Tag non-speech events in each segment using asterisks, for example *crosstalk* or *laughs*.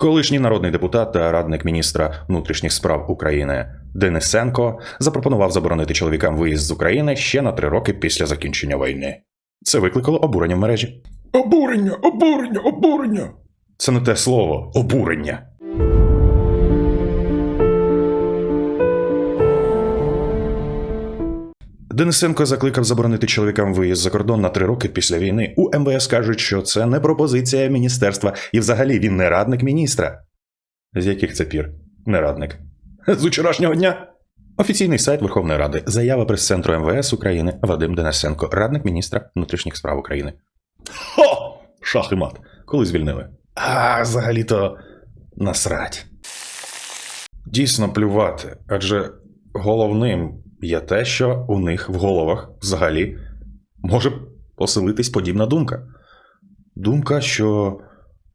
Колишній народний депутат та радник міністра внутрішніх справ України Денисенко запропонував заборонити чоловікам виїзд з України ще на три роки після закінчення війни. Це викликало обурення в мережі. Обурення, обурення, обурення. Це не те слово обурення. Денисенко закликав заборонити чоловікам виїзд за кордон на три роки після війни. У МВС кажуть, що це не пропозиція міністерства, і взагалі він не радник міністра. З яких це пір? Не радник. З вчорашнього дня. Офіційний сайт Верховної Ради. Заява прес-центру МВС України Вадим Денисенко, радник міністра внутрішніх справ України. Хо! Шах і мат. Коли звільнили? А, взагалі-то насрать. Дійсно плювати, адже головним є те, що у них в головах взагалі може поселитись подібна думка. Думка, що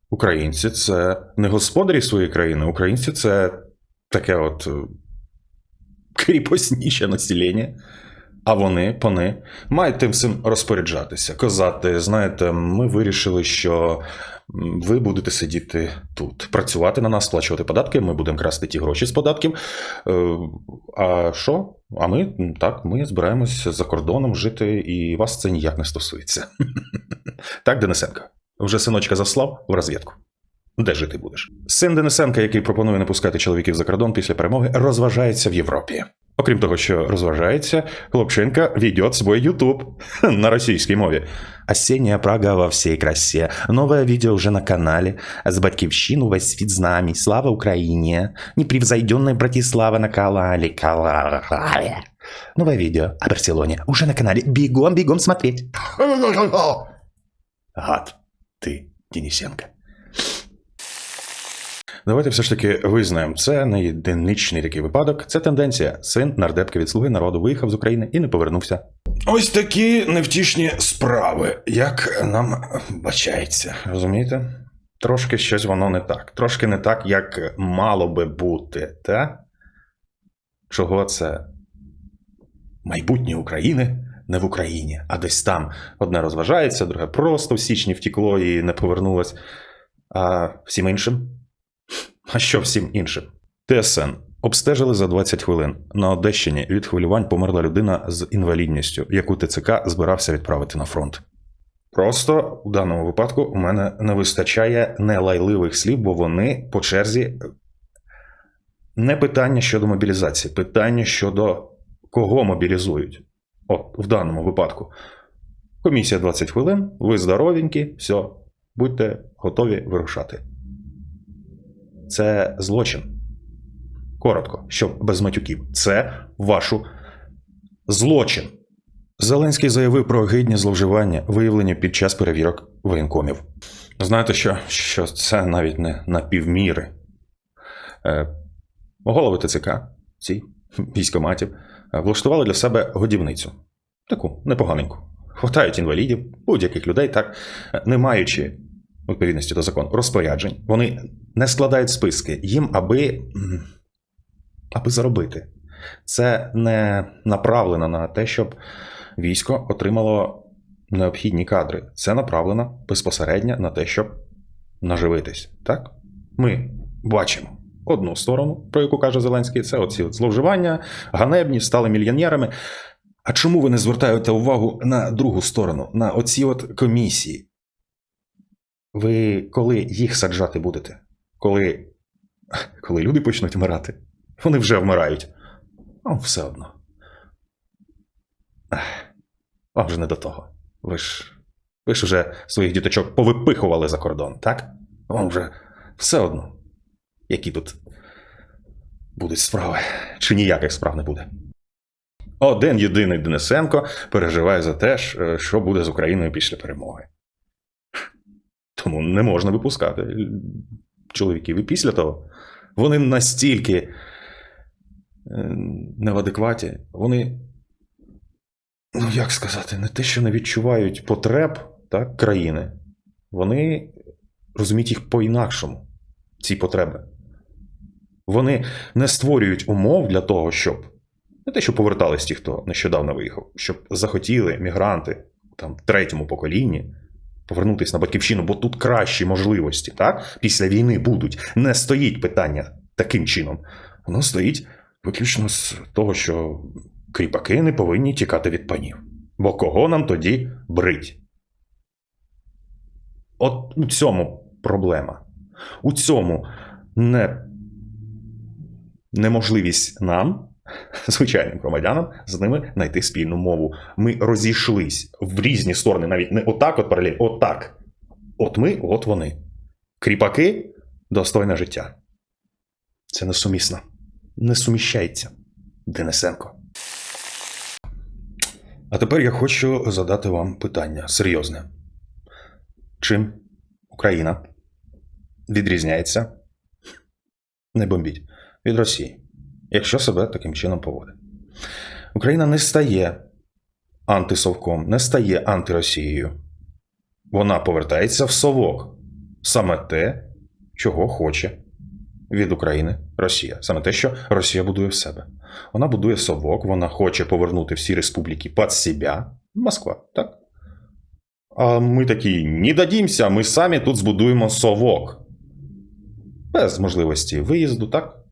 українці це не господарі своєї країни, українці це таке от е, кріпосніше населення. А вони, пани, мають тим всім розпоряджатися, казати, знаєте, ми вирішили, що ви будете сидіти тут, працювати на нас, сплачувати податки, ми будемо красти ті гроші з податків. Е, А що? А ми так, ми збираємось за кордоном жити, і вас це ніяк не стосується. *laughs* Так, Денисенко, вже синочка заслав в розвідку. Де жити будеш? Син Денисенка, який пропонує не пускати чоловіків за кордон після перемоги, розважається в Європі. Окрім того, що розважається, хлопчинка ведет свой YouTube на *laughs* російській мові. Осенняя Прага во всей красе. Новое видео уже на канале. С батьківщину весь світ з нами. Слава Україні. Непревзойденная Братислава на Калале. Калале. Новое видео о Барселоне уже на канале. Бегом, бегом смотреть. *laughs* Гад ти, Денисенко. Давайте все ж таки визнаємо, це не єдиничний такий випадок, це тенденція. Син нардепки від слуги народу виїхав з України і не повернувся. Ось такі невтішні справи, як нам бачається. Розумієте? Трошки щось воно не так. Трошки не так, як мало би бути, та? Чого це? Майбутнє України не в Україні, а десь там. Одне розважається, друге просто в січні втікло і не повернулось. А всім іншим? А що всім іншим? ТСН обстежили за 20 хвилин. На Одещині від хвилювань померла людина з інвалідністю, яку ТЦК збирався відправити на фронт. Просто в даному випадку у мене не вистачає нелайливих слів, бо вони по черзі не питання щодо мобілізації, питання щодо кого мобілізують. От в даному випадку. Комісія 20 хвилин, ви здоровенькі, все, будьте готові вирушати. Це злочин. Коротко, щоб без матюків. Це вашу злочин. Зеленський заявив про гидні зловживання, виявлені під час перевірок воєнкомів. Знаєте що? Що це навіть не на півміри. Е, голови ТЦК, ці військоматів, е, влаштували для себе годівницю. Таку непоганеньку. Хватають інвалідів, будь-яких людей, так, е, не маючи відповідності до закону, розпоряджень, вони не складають списки їм, аби, аби заробити. Це не направлено на те, щоб військо отримало необхідні кадри. Це направлено безпосередньо на те, щоб наживитись. Так? Ми бачимо одну сторону, про яку каже Зеленський, це оці зловживання, ганебні, стали мільйонерами. А чому ви не звертаєте увагу на другу сторону, на оці от комісії? Ви коли їх саджати будете? Коли, коли люди почнуть вмирати? Вони вже вмирають. Ну, все одно. Вам же не до того. Ви ж, ви ж уже своїх діточок повипихували за кордон, так? Вам вже все одно. Які тут будуть справи, чи ніяких справ не буде. Один єдиний Денисенко переживає за те, е, що буде з Україною після перемоги. Тому не можна випускати чоловіків. І після того вони настільки е, не в адекваті, вони, ну як сказати, не те, що не відчувають потреб так, країни, вони розуміють їх по-інакшому, ці потреби. Вони не створюють умов для того, щоб не те, що повертались ті, хто нещодавно виїхав, щоб захотіли мігранти там в третьому поколінні повернутися на батьківщину, бо тут кращі можливості, так? Після війни будуть. Не стоїть питання таким чином. Воно стоїть виключно з того, що кріпаки не повинні тікати від панів. Бо кого нам тоді брить? От у цьому проблема. У цьому не... неможливість нам, *laughs* звичайним громадянам, з ними знайти спільну мову. Ми розійшлись в різні сторони, навіть не отак, от паралель, отак. От ми, от вони. Кріпаки достойне життя. Це несумісно. Не суміщається. Денисенко. А тепер я хочу задати вам питання серйозне. Чим Україна відрізняється, не бомбіть, від Росії, якщо себе таким чином поводить? Україна не стає антисовком, не стає антиросією. Вона повертається в совок. Саме те, чого хоче від України Росія. Саме те, що Росія будує в себе. Вона будує совок, вона хоче повернути всі республіки під себе. Москва, так? А ми такі не дадімося, ми самі тут збудуємо совок. Без можливості виїзду, так?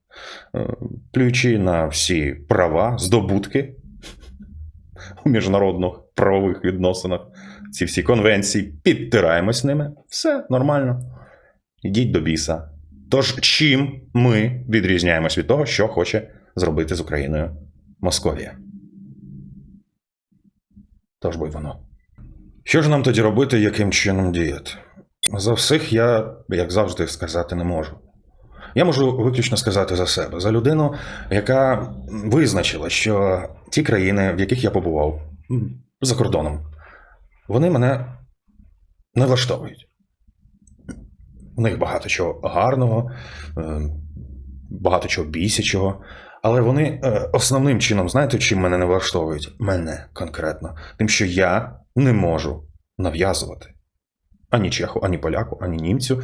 Е, Плюючи на всі права, здобутки у міжнародних правових відносинах, ці всі конвенції, підтираємось ними. Все нормально. Ідіть до біса. Тож, чим ми відрізняємось від того, що хоче зробити з Україною Московія? Тож бо й воно. Що ж нам тоді робити, яким чином діяти? За всіх я, як завжди, сказати не можу. Я можу виключно сказати за себе, за людину, яка визначила, що ті країни, в яких я побував за кордоном, вони мене не влаштовують. У них багато чого гарного, е, багато чого бісячого. Але вони е, основним чином, знаєте, чим мене не влаштовують? Мене конкретно. Тим, що я не можу нав'язувати ані чеху, ані поляку, ані німцю,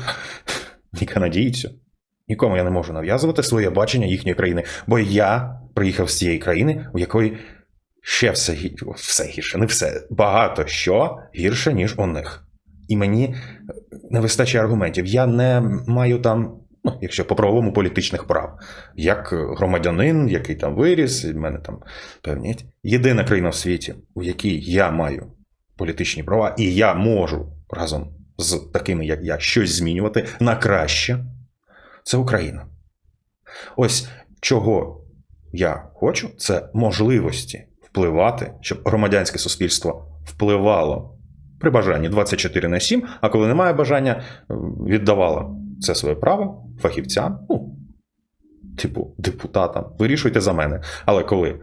*laughs* ні канадійцю. Нікому я не можу нав'язувати своє бачення їхньої країни, бо я приїхав з цієї країни, у якої ще все, все гірше, не все, багато що гірше, ніж у них. І мені не вистачає аргументів. Я не маю там, ну, якщо по правовому політичних прав, як громадянин, який там виріс, і в мене там певні. Єдина країна в світі, у якій я маю політичні права, і я можу разом з такими, як я, щось змінювати на краще, це Україна. Ось чого я хочу, це можливості впливати, щоб громадянське суспільство впливало при бажанні 24 на 7, а коли немає бажання, віддавало це своє право фахівцям, ну, типу депутатам. Вирішуйте за мене. Але коли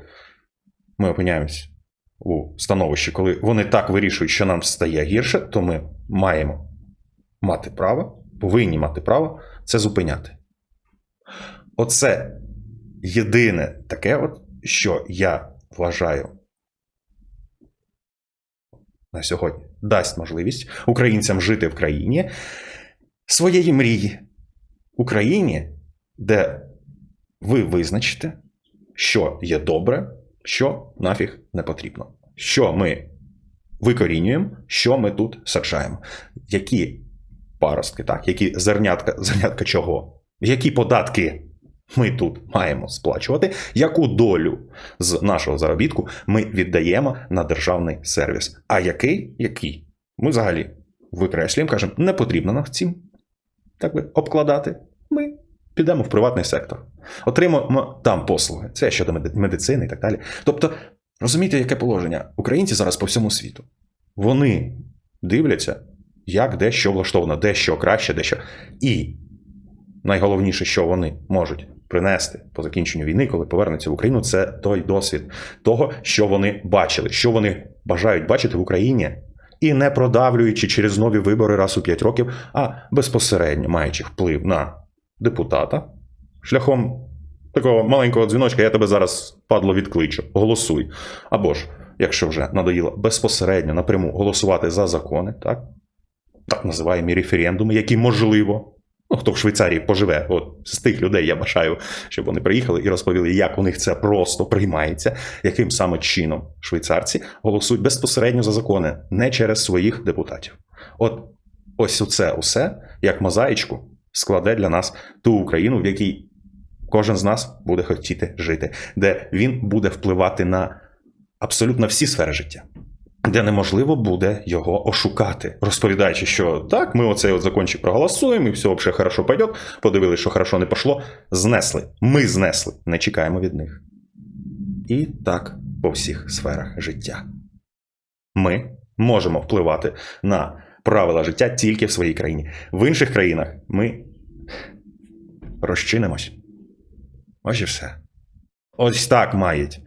ми опиняємось у становищі, коли вони так вирішують, що нам стає гірше, то ми маємо мати право, повинні мати право це зупиняти. Оце єдине таке, от, що я вважаю на сьогодні дасть можливість українцям жити в країні своєї мрії. Україні, де ви визначите, що є добре, що нафіг не потрібно. Що ми викорінюємо, що ми тут саджаємо. Які паростки, так? які зернятка, зернятка чого? Які податки ми тут маємо сплачувати, яку долю з нашого заробітку ми віддаємо на державний сервіс. А який? Який? Ми взагалі викреслюємо, кажемо, не потрібно нам цим так би, обкладати. Ми підемо в приватний сектор. Отримаємо там послуги. Це щодо медицини і так далі. Тобто, розумієте, яке положення? Українці зараз по всьому світу. Вони дивляться, як де що влаштовано, де що краще, де що. І найголовніше, що вони можуть принести по закінченню війни, коли повернуться в Україну, це той досвід того, що вони бачили, що вони бажають бачити в Україні, і не продавлюючи через нові вибори раз у 5 років, а безпосередньо маючи вплив на депутата шляхом такого маленького дзвіночка, я тебе зараз падло відкличу, голосуй. Або ж, якщо вже надоїло безпосередньо напряму голосувати за закони, так? Так називаємо референдуми, які можливо. Ну, хто в Швейцарії поживе, от з тих людей я бажаю, щоб вони приїхали і розповіли, як у них це просто приймається, яким саме чином швейцарці голосують безпосередньо за закони, не через своїх депутатів. От ось оце усе, як мозаїчку, складе для нас ту Україну, в якій кожен з нас буде хотіти жити, де він буде впливати на абсолютно всі сфери життя. Де неможливо буде його ошукати, розповідаючи, що так, ми оцей от закончик проголосуємо, і все взагалі хорошо пойде. Подивилися, що хорошо не пішло. Знесли. Ми знесли. Не чекаємо від них. І так по всіх сферах життя. Ми можемо впливати на правила життя тільки в своїй країні. В інших країнах ми розчинимось. Ось і все. Ось так мають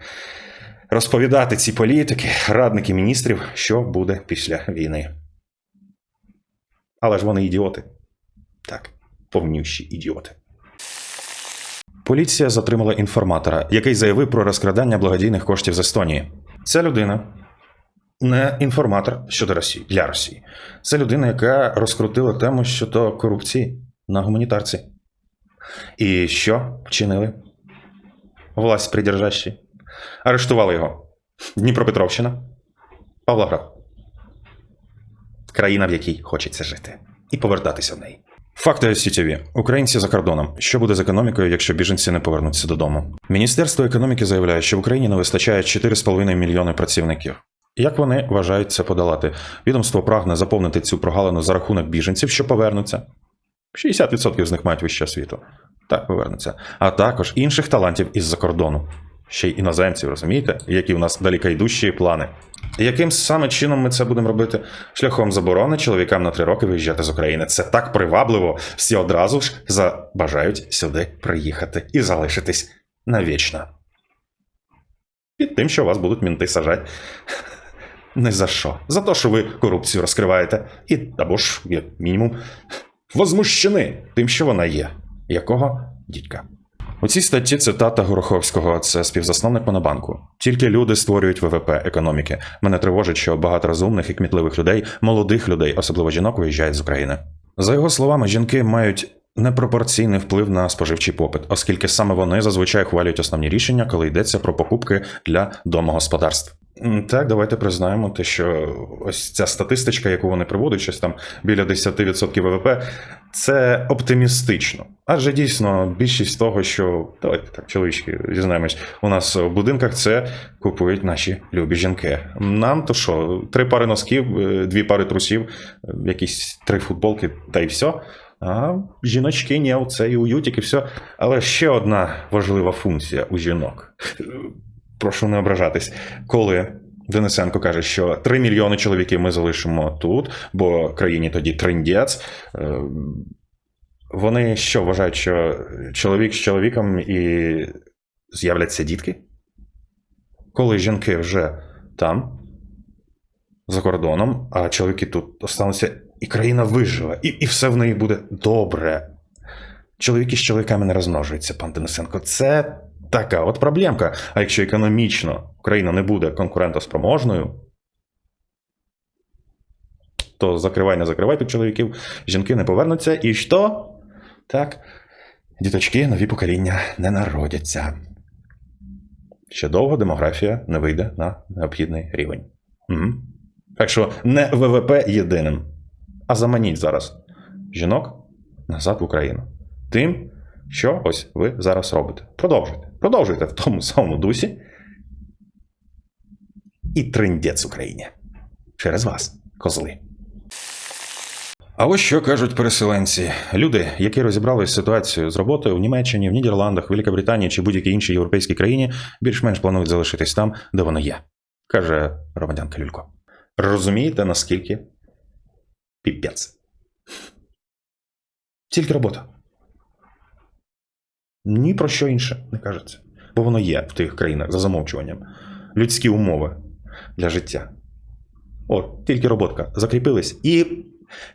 розповідати ці політики, радники міністрів, що буде після війни. Але ж вони ідіоти. Так, повнющі ідіоти. Поліція затримала інформатора, який заявив про розкрадання благодійних коштів з Естонії. Ця людина не інформатор щодо Росії для Росії. Це людина, яка розкрутила тему щодо корупції на гуманітарці. І що вчинили? Власть придержащі. Арештували його. Дніпропетровщина, Павлоград. Країна, в якій хочеться жити, і повертатися в неї. Факти сітєві. Українці за кордоном. Що буде з економікою, якщо біженці не повернуться додому? Міністерство економіки заявляє, що в Україні не вистачає 4,5 мільйони працівників. Як вони вважають це подолати? Відомство прагне заповнити цю прогалину за рахунок біженців, що повернуться. 60% з них мають вищу освіту. Так, повернуться. А також інших талантів із-за кордону. Ще й іноземців, розумієте, які у нас далекойдущі плани. Яким саме чином ми це будемо робити? Шляхом заборони чоловікам на три роки виїжджати з України. Це так привабливо. Всі одразу ж забажають сюди приїхати і залишитись навічно. Під тим, що вас будуть мінти сажати. *laughs* Не за що. За те, що ви корупцію розкриваєте. І або ж, як мінімум, возмущені тим, що вона є. Якого дідька? У цій статті цитата Гороховського, це співзасновник Монобанку. Тільки люди створюють ВВП економіки. Мене тривожить, що багато розумних і кмітливих людей, молодих людей, особливо жінок, виїжджають з України. За його словами, жінки мають непропорційний вплив на споживчий попит, оскільки саме вони зазвичай хвалюють основні рішення, коли йдеться про покупки для домогосподарств. Так, давайте признаємо те, що ось ця статистичка, яку вони приводять, щось там біля 10% ВВП, це оптимістично. Адже дійсно більшість того, що давайте так, чоловічки, зізнаємось, у нас в будинках це купують наші любі жінки. Нам то що, три пари носків, е, дві пари трусів, е, якісь три футболки, та й все. А жіночки ні, це і уютик, і все. Але ще одна важлива функція у жінок. Прошу не ображатись, коли Денисенко каже, що 3 мільйони чоловіків ми залишимо тут, бо країні тоді триндець. Е, Вони що вважають, що чоловік з чоловіком і з'являться дітки? Коли жінки вже там, за кордоном, а чоловіки тут остануться, і країна виживе, і, і все в неї буде добре. Чоловіки з чоловіками не розмножуються, пан Денисенко. Це така от проблемка. А якщо економічно Україна не буде конкурентоспроможною, то закривай, не закривай тут чоловіків, жінки не повернуться, і що? Так, діточки, нові покоління не народяться. Ще довго демографія не вийде на необхідний рівень. Угу. Так що не ВВП єдиним, а заманіть зараз жінок назад в Україну. Тим, що ось ви зараз робите. Продовжуйте. Продовжуйте в тому самому дусі. І триндець Україні. Через вас, козли. А ось що кажуть переселенці. Люди, які розібралися з ситуацією з роботою в Німеччині, в Нідерландах, Великобританії чи будь-якій іншій європейській країні, більш-менш планують залишитись там, де вони є, каже громадянка Люлько. Розумієте, наскільки піпець? Тільки робота. Ні про що інше не кажеться. Бо воно є в тих країнах за замовчуванням. Людські умови для життя. От, тільки роботка. Закріпились. І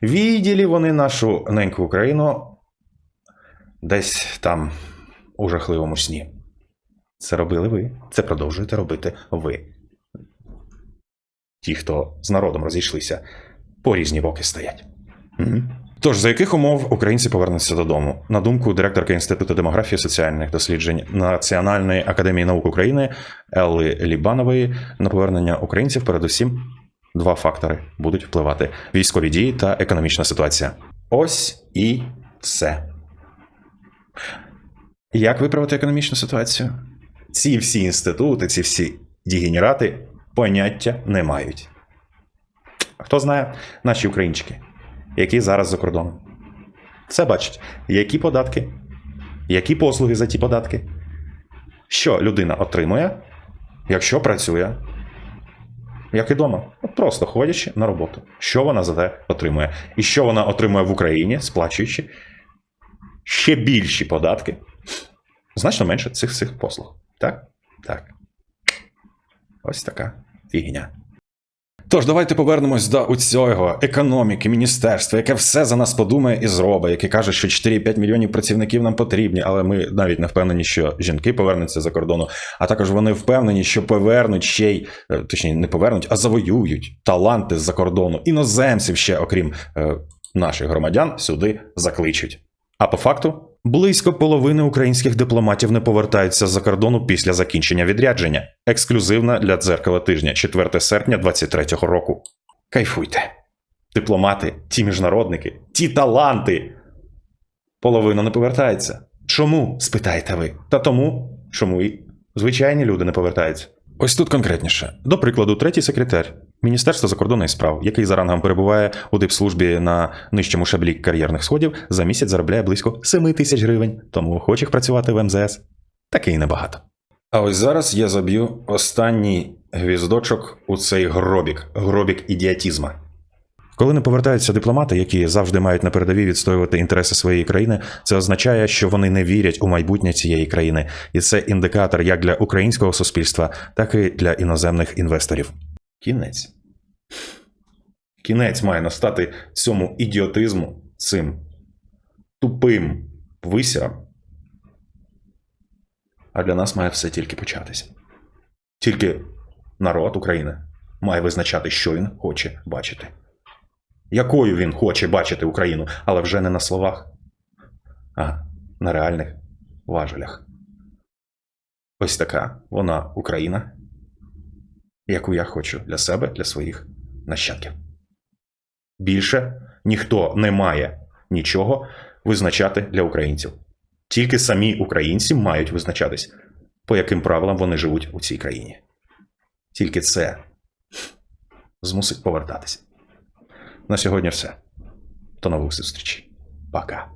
відділі вони нашу неньку Україну десь там у жахливому сні. Це робили ви. Це продовжуєте робити ви. Ті, хто з народом розійшлися, по різні боки стоять. Угу. Тож, за яких умов українці повернуться додому? На думку директорки Інституту демографії і соціальних досліджень Національної академії наук України Елли Лібанової, на повернення українців передусім два фактори будуть впливати: військові дії та економічна ситуація. Ось і все. Як виправити економічну ситуацію? Ці всі інститути, ці всі дегенерати поняття не мають. Хто знає, наші українчики, які зараз за кордоном. Все бачать, які податки, які послуги за ті податки, що людина отримує, якщо працює, як і вдома, просто ходячи на роботу. Що вона за те отримує? І що вона отримує в Україні, сплачуючи ще більші податки, значно менше цих цих послуг. Так? Так. Ось така фігня. Тож, давайте повернемось до цього економіки, міністерства, яке все за нас подумає і зробить, яке каже, що 4-5 мільйонів працівників нам потрібні, але ми навіть не впевнені, що жінки повернуться за кордону. А також вони впевнені, що повернуть ще й е, точніше, не повернуть, а завоюють таланти з-за кордону, іноземців ще, окрім е, наших громадян, сюди закличуть. А по факту, близько половини українських дипломатів не повертаються з-за кордону після закінчення відрядження. Ексклюзивна для дзеркала тижня, 4 серпня 23-го року. Кайфуйте. Дипломати, ті міжнародники, ті таланти. Половина не повертається. Чому? спитаєте ви. Та тому, чому і звичайні люди не повертаються. Ось тут конкретніше. До прикладу, третій секретар Міністерства закордонних справ, який за рангом перебуває у дипслужбі на нижчому шаблі кар'єрних сходів, за місяць заробляє близько 7 тисяч гривень, тому охочих працювати в МЗС таки й небагато. А ось зараз я заб'ю останній гвіздочок у цей гробік, гробік ідіотізма. Коли не повертаються дипломати, які завжди мають на передовій відстоювати інтереси своєї країни, це означає, що вони не вірять у майбутнє цієї країни, і це індикатор як для українського суспільства, так і для іноземних інвесторів. Кінець. Кінець має настати цьому ідіотизму, цим тупим висірам. А для нас має все тільки початися. Тільки народ України має визначати, що він хоче бачити. Якою він хоче бачити Україну, але вже не на словах, а на реальних важелях. Ось така вона Україна, яку я хочу для себе, для своїх нащадків. Більше ніхто не має нічого визначати для українців. Тільки самі українці мають визначатись, по яким правилам вони живуть у цій країні. Тільки це змусить повертатися. На сьогодні все. До нових зустрічей. Пока.